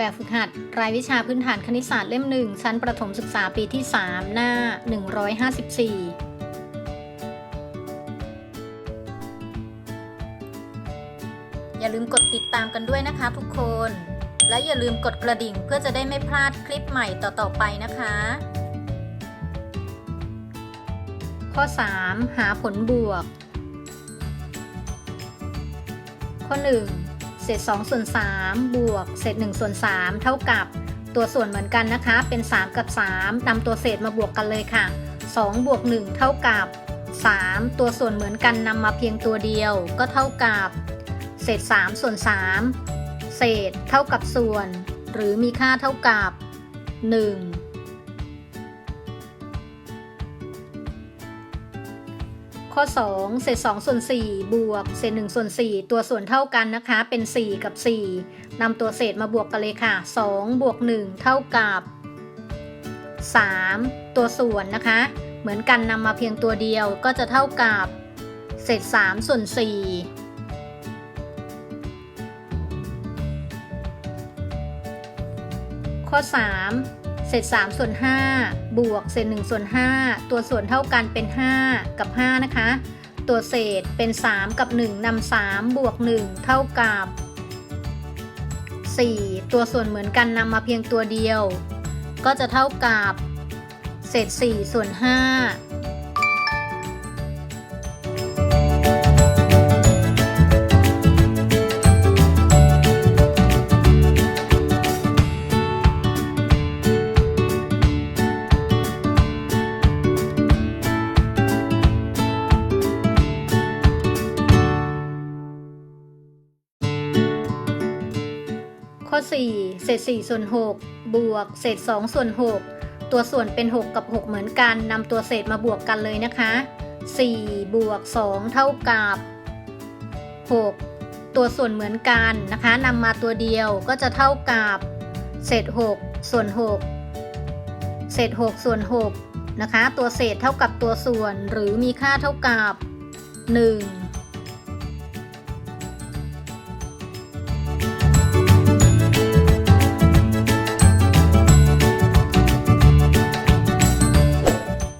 แบบฝึกหัด รายวิชาพื้นฐานคณิตศาสตร์เล่มหนึ่งชั้นประถมศึกษาปีที่ 3 หน้า 154อย่าลืมกดติดตามกันด้วยนะคะทุกคน และอย่าลืมกดกระดิ่งเพื่อจะได้ไม่พลาดคลิปใหม่ต่อ ๆ ไปนะคะ ข้อ 3 หาผลบวก ข้อ 1 ศษ2ส่วน3บวกเศษ1ส่วน3เท่ากับตัวส่วนเหมือนกันนะคะ เป็น 3 กับ 3นำตัวเศษมาบวกกันเลยค่ะ 2 บวก 1 เท่ากับ 3 ตัวส่วนเหมือนกันนำมาเพียงตัวเดียว ก็เท่ากับ เศษ 3 ส่วน 3 เศษเท่ากับส่วน หรือมีค่าเท่ากับ 1 ข้อ 2 เศษ2ส่วน4บวกเศษ1ส่วน4ตัวส่วนเท่ากันนะคะ เป็น 4 กับ 4นำตัวเศษมาบวกกันเลยค่ะ 2 บวก 1 เท่ากับ 3 ตัวส่วนนะคะ เหมือนกันนำมาเพียงตัวเดียวก็จะเท่ากับ เศษ3ส่วน4ข้อ 3 เศษ3ส่วน5บวกเศษ1ส่วน5ตัวส่วนเท่ากันเป็น 5 กับ 5 นะคะ ตัวเศษเป็น 3 กับ 1นำ3บวก 1 เท่ากับ 4 ตัวส่วนเหมือนกันนำมาเพียงตัวเดียว ก็จะเท่ากับ เศษ4ส่วน5 ข้อ 4 เศษ 4 ส่วน 6 บวก เศษ 2 ส่วน 6 ตัวส่วนเป็น 6 กับ 6 เหมือนกันนำตัวเศษมาบวกกันเลยนะคะ 4 บวก 2 เท่ากับ 6 ตัวส่วนเหมือนกันนะคะนำมาตัวเดียวก็จะเท่ากับ เศษ 6 ส่วน 6 เศษ 6 ส่วน 6 นะคะ ตัวเศษเท่ากับตัวส่วนหรือมีค่าเท่ากับ 1